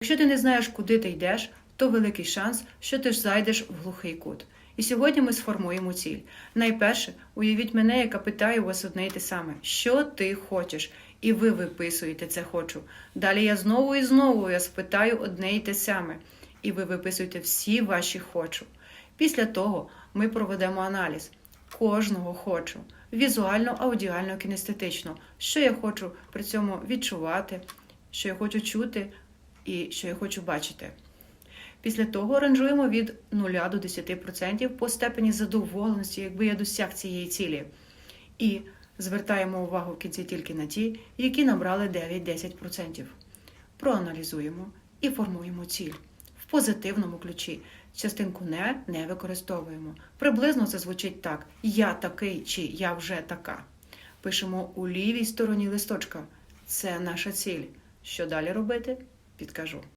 Якщо ти не знаєш, куди ти йдеш, то великий шанс, що ти ж зайдеш в глухий кут. І сьогодні ми сформуємо ціль. Найперше, уявіть мене, яка питає у вас одне й те саме: що ти хочеш? І ви виписуєте це хочу. Далі я знову і знову вас питаю одне й те саме. І ви виписуєте всі ваші хочу. Після того ми проведемо аналіз кожного хочу візуально, аудіально, кінестетично. Що я хочу при цьому відчувати, що я хочу чути і що я хочу бачити. Після того ранжуємо від 0 до 10% по степені задоволеності, якби я досяг цієї цілі. І звертаємо увагу в кінці тільки на ті, які набрали 9-10%. Проаналізуємо і формуємо ціль в позитивному ключі. Частинку не не використовуємо. Приблизно це звучить так: я такий чи я вже така. Пишемо у лівій стороні листочка. Це наша ціль. Що далі робити? Підкажу.